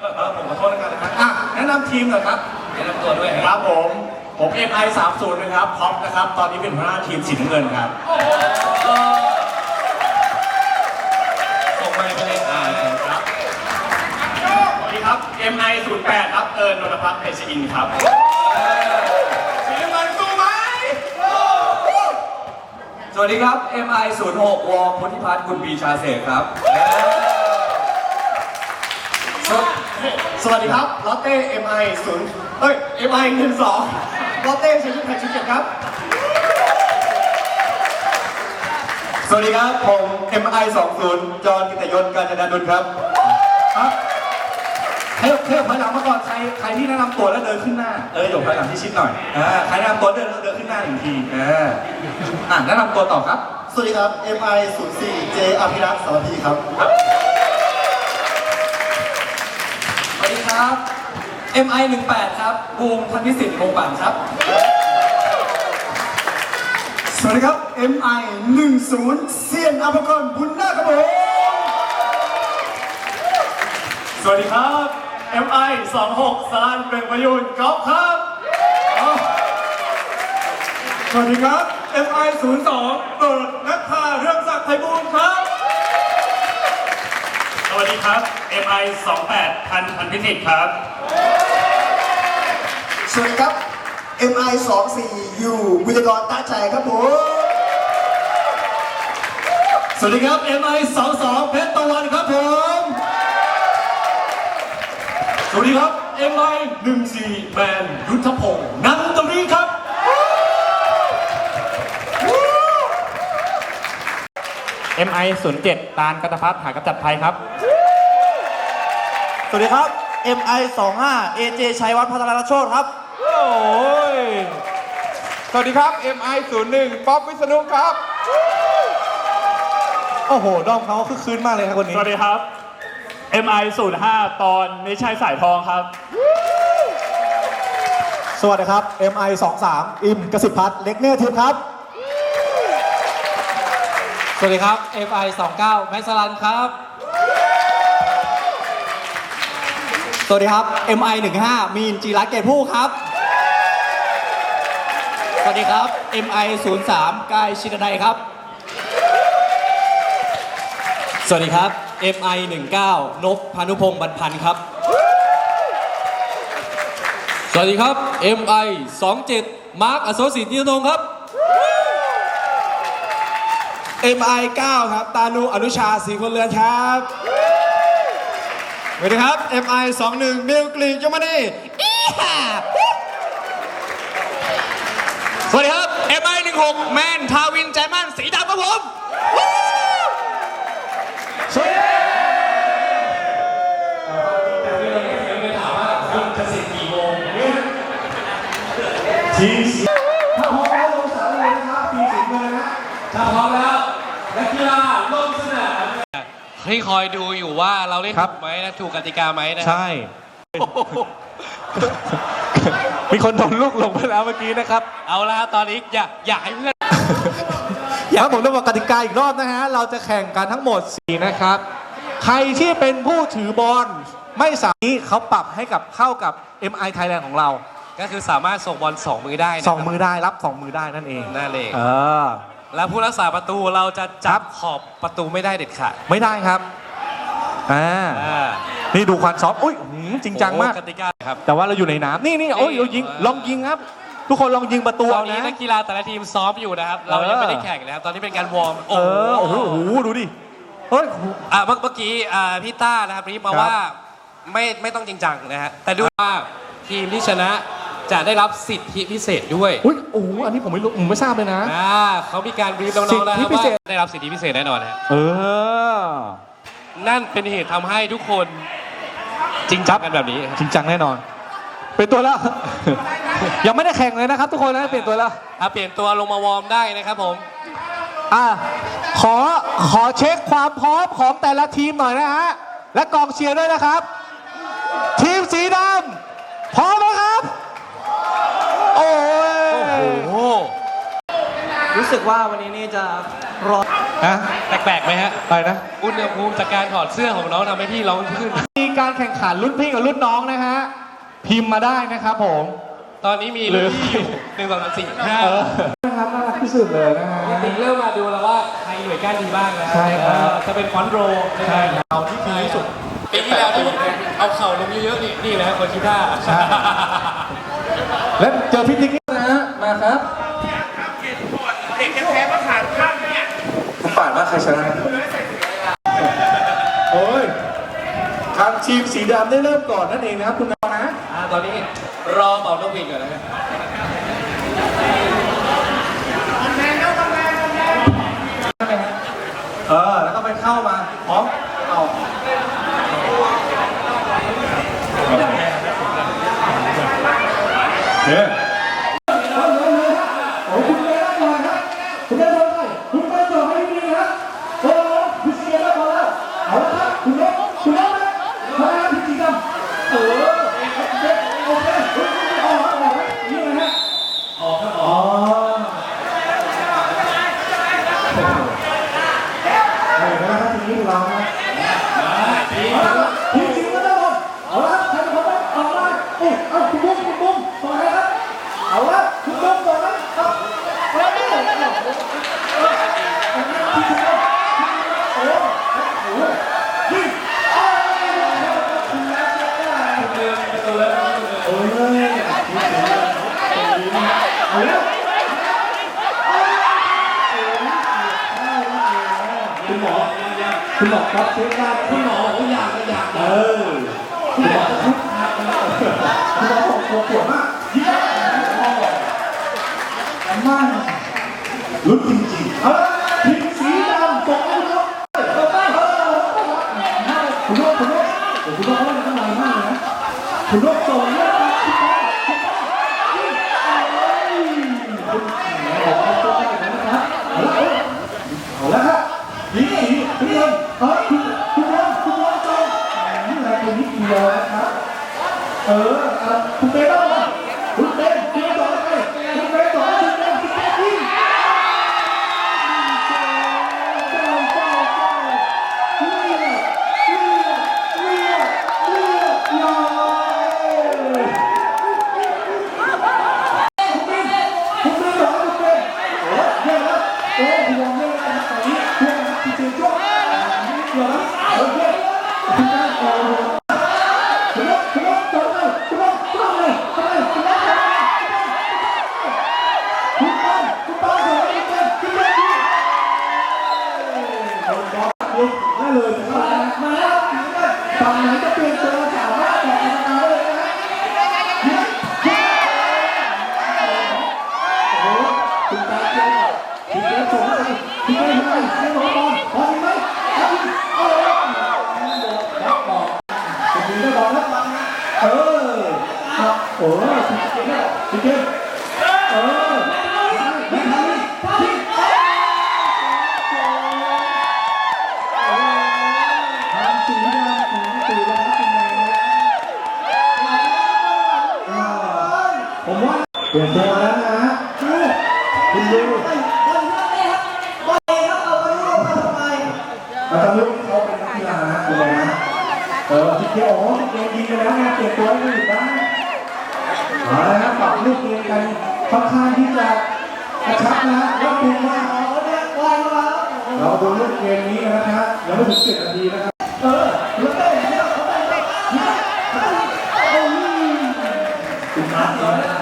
เออผมขอโทษแล้วกันนะครับอะแนะนำทีมหน่อยครับแนะนำตัวด้วยครับผมผม MI 3 0นะครับท็อปนะครับ ตอนนี้เป็นหัวหน้าทีมสีน้ำเงินครับส่งไมค์ไปเลยอ่าครับสวัสดีครับ MI 0 8ครับเอิญนนทพัฒน์เพชรอินทร์ครับสีน้ำเงินสู้ไหมสวัสดีครับ MI 0 6วอพุทธิพัฒน์คุณปีชาเสกครับสว สวัสดีครับลอตเต้ MI 0เอ้ย MI 1 2ลอตเต้เชนชุดแพชชุดเจ็ดครับ สวัสดีครับ ผม MI 2 0จอห์นกิตยนต์กาญจนาดุลครับ ครับเฮ้ยเฮ้ยถอยหลังมาก่อน ใคร ใครที่แนะนำตัวแล้วเดินขึ้นหน้า เออหยกถอยหลังที่ชิดหน่อยอ่าใครแนะนำตัวเดินเดินขึ้นหน้าหนึ่งทีเอออ่าแนะนำตัวต่อครับ สวัสดีครับ MI 0 4 J อภิรักษ์สารพีครับ ครับ MI 1 8ครับบูมพันธิสิทธิ์คงปั่นครับ สวัสดีครับ MI 1 0เซียนอัปกรบุญนาคครับผมสวัสดีครับ MI 2 6สลานเปล่งประยุนก๊อฟครับ สวัสดีครับ MI 0 2เปิดนักพาเรื่องศักดิ์ไพบูลย์ครับส วัสดีครับ MI 2 8พันพันพิสิทธิ์ครับ สวัสดีครับ MI 2 4ยูวิทยากรตาใจครับผม สวัสดีครับ MI 2 2เพชรตะวันครับผม สวัสดีครับ MI 1 4แมนยุทธพงศ์นันตรีครับ MI 0 7ตาลกัตพัฒน์หากำจัดภัยครับ สวัสดีครับ MI 2 5 AJ ชัยวัฒน์พัฒนาโชตครับ โอ้ย สวัสดีครับ MI 0 1ป๊อปวิษณุครับ โอ้โห ด้อมเขาคือคืนมากเลยครับคนนี้ สวัสดีครับ MI 0 5ตอนนิชัยสายทองครับ สวัสดีครับ MI 2 3อิมกสิพัฒน์เล็กเนื้อทิพย์ครับ สวัสดีครับ FI 29แม็กซ์ลันครับ สวัสดีครับ MI 15 มีนจีรัตน์เกตผู้ครับ สวัสดีครับ MI 03 กายชินไดครับ สวัสดีครับ MI 19นพพานุพงศ์บรรพันธ์ครับ สวัสดีครับ MI 27 มาร์คอโศสิทธิ์นิยนงครับ MI 9 ครับ ตานูอนุชาศรีคนเรือนครับ สวัสดีครับ MI 2 1มิลกรีกยมานีอีห่าสวัสดีครับ MI 16แมนทาวิน ใจมั่นสีดำครับผม ทีมสีถ้าพร้อมแล้วลงสนามเลยนะครับ ทีมสีเงินนะ ถ้าพร้อมแล้วนักกีฬาลงสนาม ให้คอยดูอยู่ว่าเราเล่นถูกไหมนะถูกกติกาไหมนะใช่มีคนโดนลูกหลงไปแล้วเมื่อกี้นะครับเอาละครับตอนนี้อย่าอย่าให้เพื่อนอยากให้ผมต้องบอกกติกาอีกรอบนะฮะ เราจะแข่งกันทั้งหมด 4 นะครับ ใครที่เป็นผู้ถือบอลไม่สามารถเขาปรับให้กับเข้ากับ MI Thailand ของเราก็คือสามารถส่งบอลสองมือได้นะสองมือได้รับสองมือได้นั่นเองนั่นเอง เออ แล้วผู้รักษาประตูเราจะจับขอบประตูไม่ได้เด็ดขาดไม่ได้ครับ อ่า อ่านี่ดูควันซ้อมอุ้ยหืมจริงจังมาก โอ้กติกาครับ แต่ว่าเราอยู่ในน้ำนี่นี่โอ้ยเรายิงเออลองยิงครับ ทุกคนลองยิงประตูตอเอานนี้นะ นักกีฬาแต่ละทีมซ้อมอยู่นะครับ เรายังไม่ได้แข่งนะครับ ตอนนี้เป็นการวอร์มเออ โอ้โหโอ้โหดูดิ เฮ้ย อะเมื่อเมื่อกี้อ่าพี่ต้านะครับรีบมาครับว่าไม่ไม่ต้องจริงจังนะฮะแต่ดูว่าทีมที่ชนะ จะได้รับสิทธิพิเศษด้วยอุ้ยโอ้โหอันนี้ผมไม่รู้ผมไม่ทราบเลยนะ อ่าเขามีการรีบน้องๆนะคสิรัทบธิพิว่าเศษ ได้รับสิทธิพิเศษแน่นอนฮะเออ นั่นเป็นเหตุทำให้ทุกคนจริงจังกันแบบนี้จริงจังแน่นอน เป็นตัวแล้ว ยังไม่ได้แข่งเลยนะครับ ทุกคนนะเปลี่ยนตัวแล้ว อะเปลี่ยนตัวลงมาวอร์มได้นะครับผม อะขอขอเช็คความพร้อมของแต่ละทีมหน่อยนะฮะ และกองเชียร์ด้วยนะครับ ทีมสีดำพร้อมไหมครับ สึกว่าวันนี้นี่จะรอฮะแปลกๆไหมฮะอะไรนะ อุณหภูมิจากการถอดเสื้อของน้องทำให้พี่ร้องขึ้น มีการแข่งขันรุ่นพี่กับรุ่นน้องนะฮะ พิมพ์มาได้นะครับผม ตอนนี้มีหรือรุ่นพี่อยู่หนึ่งสองสามสี่ห้าเออนะครับน่ารักที่สุดเลยนะฮะ จริงๆเริ่มมาดูแล้วว่าใครหน่วยก้านดีบ้างแล้วใช่ครับ เออจะเป็นฟอนต์โรใช่เราที่ดีที่สุดปีที่แล้วที่เอาเข่าลงเยอะๆนี่นี่นะคนคิดท่า และเจอพี่ติ๊กนะฮะมาครับ คุณป่านว่า ใครชนะโอ้ยทางทีมสีดำได้เริ่มก่อนนั่นเองนะครับคุณนอนะอ่าตอนนี้รอเป่านกหวีดก่อนนะครับเออ แล้วก็ไปเข้ามาพร้อมเอาเนี่ย โอ้คุณเล่นหน่อยครับคุณเล่นหน่อยคุณเล่นต่อให้ดีครับโอ้คุณเสียแล้วพอแล้วเอาละครับคุณเล่นคุณเล่นนะมาแล้วพี่จีกันเออโอเคโอเคคุณออกออกนี่นะฮะออกครับออกเออนะครับทีนี้เรานะเอาละพี่จีกันแล้วเอาละใครเป็นคนออกมาโอ้เอาคุณบุ้มคุณบุ้มต่อเลยครับ เอาละคุณลงก่อนนะเอาเอาดิเออที่คุณลงโอ้โหยิงเอาคุณแล้วโอ้ยเอาแล้วคุณหมอ ครับเช็คได้คุณหมอบอกอยากอยากเออคุณหมอทุกคุณหมอบอกปวดปวดมากยิงมากลุ้นจริงๆเอาละทีมสีดำส่งให้คุณต่อไปเออคุณโรคคุณโรคุณโรเขาเป็นอะไรมากเลยนะคุณโรคส่งแล้วครับคุณโรคุณโรคยิงเอาเลยคุณหมบอกเขา เปลี่ยนตัวแล้วนะฮะคุณดูอาจารย์ลูกเขาเป็นนักกีฬานะคุณเลยนะเออพี่เกียวโอ้พี่เกียวยิงไปแล้วไงเปลี่ยนตัวให้อยู่บ้างเอาละครับปรับลูกเกมกันค่อนข้างที่จะกระชับนะแล้วดูว่าเราดูลูกเกมนี้นะครับยังไม่ถึงสิบนาทีนะครับ เออแล้วก็อย่างนี้เขาไปยิงโอ้ยคุณมาเองนะ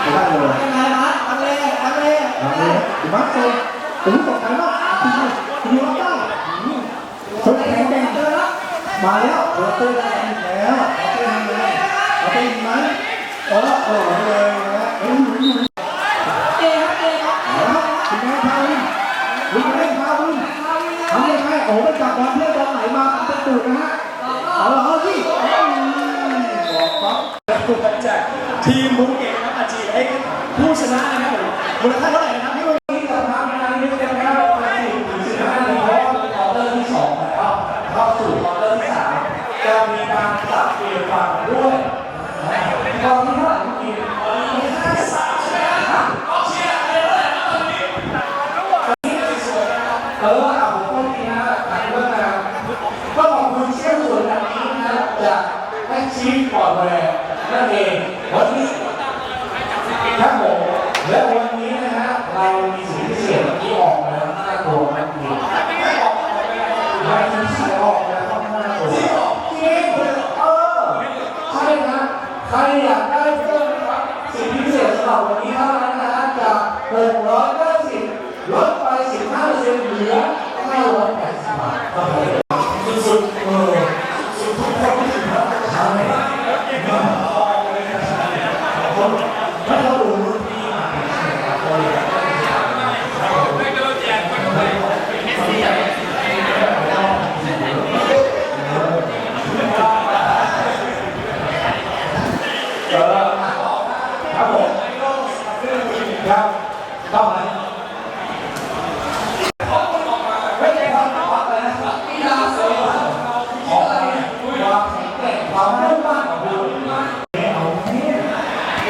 ไม่ได้เลยทำเลยทำเลย คุณมาโซ่ผมตกใจมากคุณคุณยอมได้ชกแข็งแกร่งมาแล้วโรเตอร์ได้อีกแล้วโรเตอร์ทำเลยโรเตอร์ยิงไหมเออโอ้โหเลยนะเอ้ยอยู่อยู่เอ๊ะเอ๊ะครับคุณแม่พาวินคุณแม่พาวินทำยังไงโอ้ไปจับบอลเพื่อนบอลไหนมาเป็นตูดนะฮะเอาเหรอพี่บอกปั๊บจากทีมบุ้งเก่งนะอาจีเอ็กผู้ชนะนะครับผมมูลค่า มีการปรับเปลี่ยนฝั่งด้วยตอนที่เท่าไหร่เมื่อกี้ห้าสามใช่ไหมครับเออเอาผมก็มีนะหลายเรื่องนะก็บอก ครับต้องไหม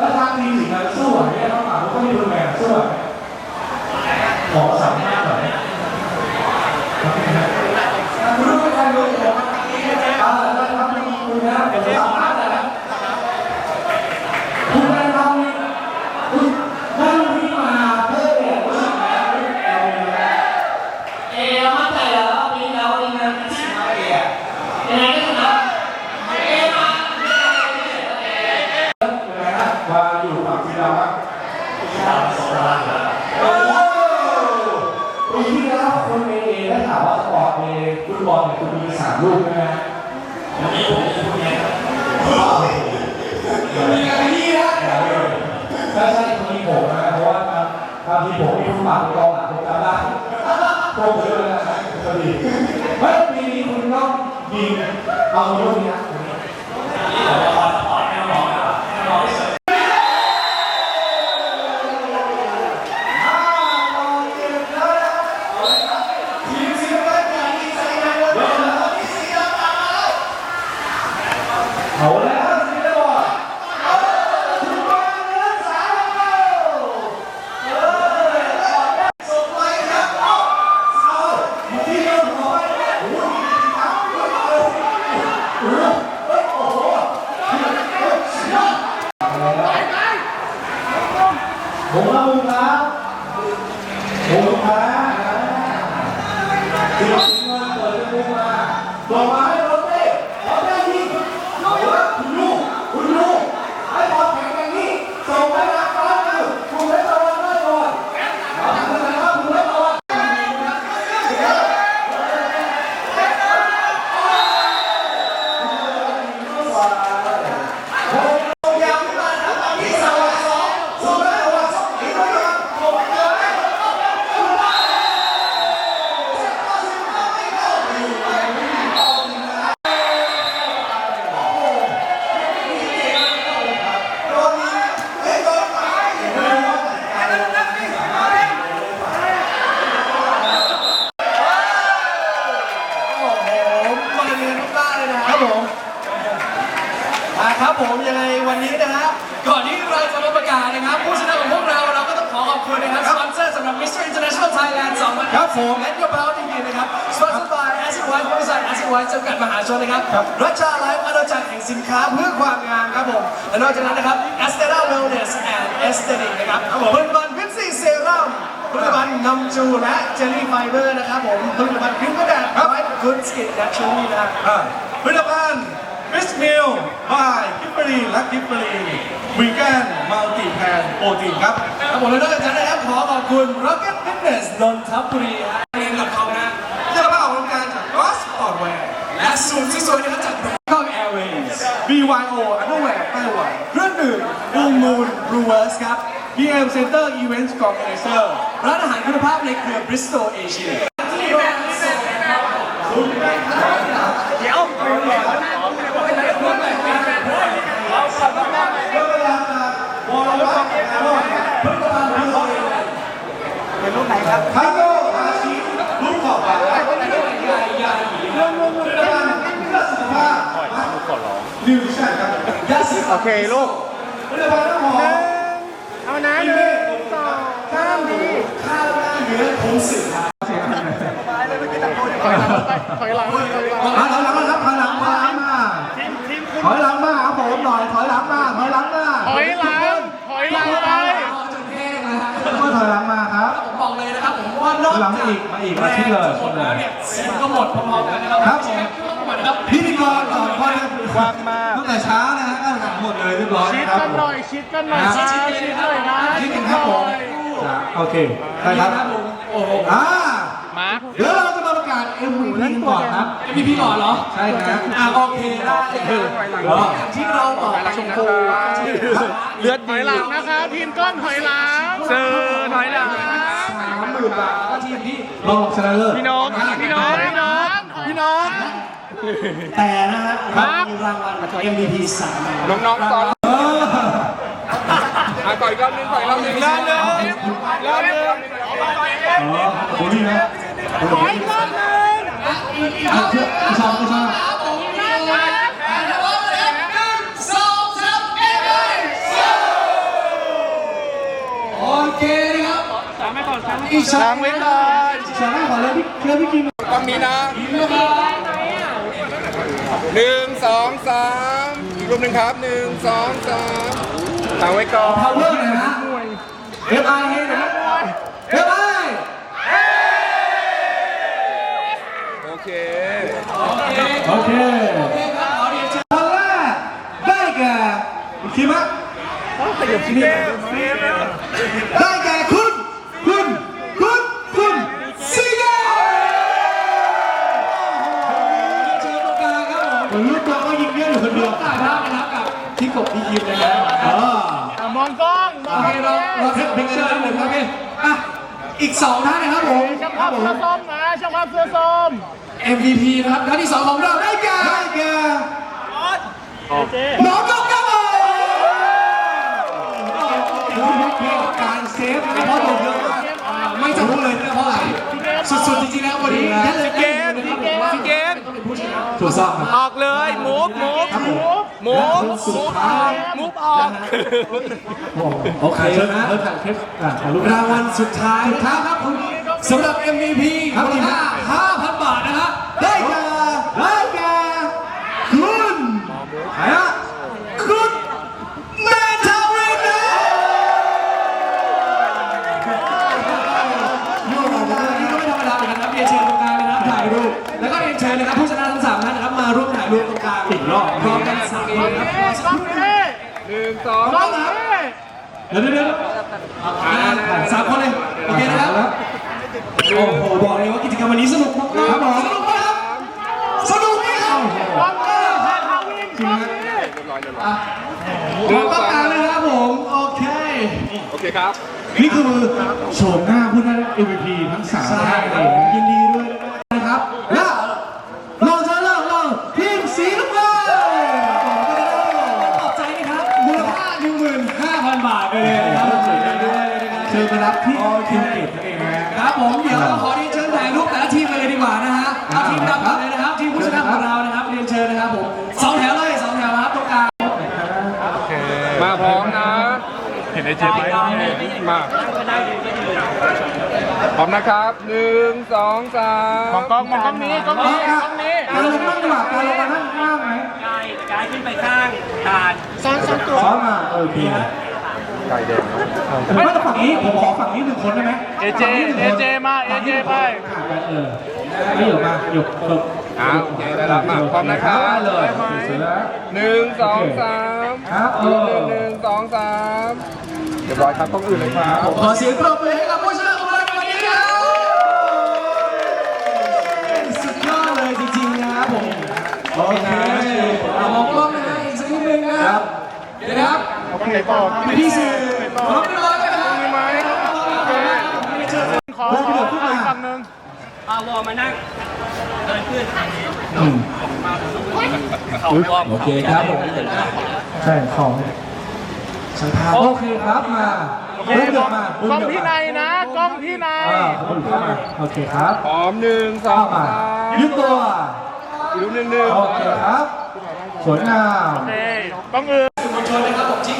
แล้วทางทีมถึงมาสู้อะเนี่ยต้องถามว่าเขามีคนแบ่งสู้อะขอสามหน้าหน่อยรู้ไม่ทันรู้ผมอ่าแล้วทำคุณนะเดี๋ยวสามหน้าแต่ละคุณได้ทำคุณนั่งที่มาเพื่อเนี่ยรู้สึกไงเออ เรามั่นใจแล้วรอบนี้แล้ววันนี้นะชนะเองยังไงก็ชนะเอมา มาอยู่ฝั่งที่เราครับโอ้ปีที่แล้วคนเอเอได้ข่าวว่าสปอร์ตเอฟุตบอลเนี่ยคุณมีสามลูกใช่ไหมวันนี้ผมมีคุณเนี่ยมีกันที่นะใช่ใช่คนนี้ผมนะเพราะว่าบางทีผมมีคุณหมากกองหลังผมจำได้โกงเยอะนะพอดีเฮ้ยปีนี้คุณ องยิงเอาลูกนี้ะ เอาแล้วสิได้บอลเอาคุณบอลเนื้อสาวเออส่งไปครับเอาเอาที่เดียวพอโอ้ยครับโอ้ยโอ้ยโอ้ยโอ้โหผมละมุงครับผมครับทีมงานเปิดมุงมาบอกมาให้รถเต้รถเต้ยิง คุณลูกคุณลูกให้บอลแข่งอย่างนี้ส่งไปนะก้อนคือคุณเล่นตะวันได้ก่อนเอาทำอะไรครับคุณเล่นตะวันมาเรียนมากเลยนะครับผมมาครับผมยังไงวันนี้นะฮะ ก่อนที่เราจะมาประกาศนะครับ ผู้ชนะของพวกเราเราก็ต้องขอขอบคุณนะครับสปอนเซอร์สำหรับ Mr. International Thailand 2000ครับผมและ Your Belt ทีวีนะครับสปอนเซอร์ by Acid White บริษัท Acid White จำกัดมหาชนนะครับรัชชาไลฟ์อาณาจักรแห่งสินค้าเพื่อความงามครับผมและนอกจากนั้นนะครับ Astera Wellness and Aesthetic นะครับผลิตภัณฑ์วิตซีเซรั่มผลิตภัณฑ์นำจูและเจลลี่ไฟเบอร์นะครับผมผลิตภัณฑ์ครีมกระดาษ White Good Skin Naturally นะครับอ่าผลิตภัณฑ์ มิสมิลบายกิฟเฟอรีและกิฟเฟอรีวีแกนมัลติแพนโปรตีนครับครับผมและนอกจากนั้นครับขอขอบคุณ Rocket Fitness นนทบุรีฮะเรียนกับเขานะเสื้อผ้าออกกำลังกายจาก Ross Sportwear และสูตรที่สวยนะครับจาก Bangkok Airways BYO Underwear ไต้หวันเครื่องดื่ม Blue Moon Brewers ครับ BM Center Events Organizer ร้านอาหารคุณภาพในเครือ Bristol Asia ไทโก้อาชีลูกขอบฟ้าเรื่องเรื่องเรื่องเรื่องสุขภาพนิวทริชั่นครับยาสีโอเคลูกผลิตภัณฑ์น้ำหอมเอาน้ำหนึ่งสองสามดีข้าวหน้าเนื้อคงสึกครับถอยหลังถอยหลัง หลังจากมาอีกมาอีกมาชิดเลยหมดแล้วเนี่ยซีนก็หมดพร้อมๆกันนะครับครับผมหมดนะครับพิธีกรสองคนฟังมาตั้งแต่เช้านะฮะก็หลังหมดเลยเรียบร้อยนะครับผมชิดกันหน่อยชิดกันหน่อยนะนิดนึงครับผมจ้ะโอเคได้ครับครับผมโอ้โหอ่าเดี๋ยวเราจะมาประกาศการ MVP กันก่อนครับ MVP ก่อนเหรอ ใช่ครับอ่าโอเคได้อย่างที่เราบอกชมพูที่เลือดถอยหลังนะครับทีมก้อนถอยหลังเซอร์ถอยหลังสามหมื่นบาทแล้วก็ทีมที่รองชนะเลิศพี่น้องพี่น้องพี่น้องพี่น้องแต่นะฮะเรามีรางวัล MVP สามรางวัลน้องๆตอนอะต่อยรอบนึงต่อยรอบนึงรอบนึงรอบนึงอ๋อโอ้นี่นะขออีกรอบนึงอะเชื่อไม่ชอบไม่ชอบโอเคนะครับ อีกช้างไว้ก่อนช้างขอเลยพี่เชื่อพี่กิมต้องมีนะหนึ่งสองสามอีกรูปหนึ่งครับหนึ่งสองสามตั้งไว้ก่อน power หน่อยนะ FI ให้นะ FI โอเค โอเคคนแรกได้แก่คิมะได้แก่คุณคุณ กับพี่กบพี่ยิมนะฮะอ๋อมองกล้องมโอเคเราเราเซตพิกเชอร์หนึ่งโอเคอะอีกสองท่านนะครับผมช่างภาพเสื้อส้มนะช่างภาพเสื้อส้ม MVP นะครับท่านที่สองของเราได้แก่ได้แก่น้องกบครับผมการเซฟนะเพราะโดนเยอะมากไม่จะรู้เลยนะเพราะอะไร สุดๆจริงๆแล้ววันนี้แค่เลยเกมพี่เกมถูกต้องครับออกเลยมูฟมูฟมูฟสุดท้ายมูฟออกโอเคเชิญนะเริ่มถ่ายคลิปอะถ่ายรูปรางวัลสุดท้ายครับครับคุณสำหรับ MVP ครับมูลค่า5,000 บาทนะฮะได้แก่ได้แก่คุณใครอะ คุณแมททาวินนะ โย่มาเลย นี่ก็ไม่ธรรมดาเหมือนกันนะครับเรียนเชิญตรงกลางเลยนะครับถ่ายรูปแล้วก็เรียนเชิญนะครับผู้ชนะทั้งสามท่านนะครับมาร่วมถ่ายรูปตรงกลางอีกรอบพร้อมกันสามคนนะครับ กล้องนี้ หนึ่งสอง กล้องนี้ เดี๋ยวเดี๋ยวเดี๋ยวอ่าสามคนเลย โอเคนะครับโอ้โหบอกเลยว่ากิจกรรมวันนี้สนุกมากครับผมสนุกไหมครับสนุกไหมครับกล้องนี้แทนทาวินกล้องนี้มองกางเลยนะครับผม โอเค โอเคครับ นี่คือโฉมหน้าผู้ได้ MVP ทั้งสามท่านเลรับยผมยินดีด้วย มาพร้อมนะ เห็นไอเจไหมมาพร้อมนะครับหนึ่งสองสามมองกล้องมองกล้องนี้กล้องนี้กล้องนี้การลงนั่งดีกว่าการลงมานั่งข้างไหมกายกายขึ้นไปข้างตาดซ้อนซ้อนตัวซ้อนมาเออพี่ไก่แดงไม่ต้องฝั่งนี้ผมขอฝั่งนี้หนึ่งคนได้ไหมเอเจเอเจมาเอเจไปเออไม่หยกมาหยกหยกอ้าวโอเคได้แล้วมาพร้อมนะครับเลยเสร็จแล้วหนึ่งสองสาม ครับเอหนึ่งอหนึ่งสองสามเรียบร้อยครับต้องอื่นเลยครับขอเสียงปรบมือให้กับผู้ชนะของเราในวันนี้ครับสุดยอดเลยจริงๆนะครับผมโอเคเอามองกล้องนะฮะอีกสักนิดนึงนะครับเดี๋ยวนะครับโอเคบอกพี่พี่สื่อพร้อมเรียบร้อยไหมครับขอขอขออีกฝั่งหนึ่งเอาวอร์มานั่งเดินขึ้นโอเคครับผม ใช่ของโอเคครับมาโอเคเริ่มเดินมากล้องพี่ในนะกล้องพี่ในอ่าคนอื่นเข้ามาโอเคครับพร้อมหนึ่งสอเข้างมาสามยืดตัวอีกรูปหนึ่งหนึ่งโอเคครับสวยงามโอเคกล้องอื่นสื่อมวลชนนะครับผมที่เข้าร่วมกิ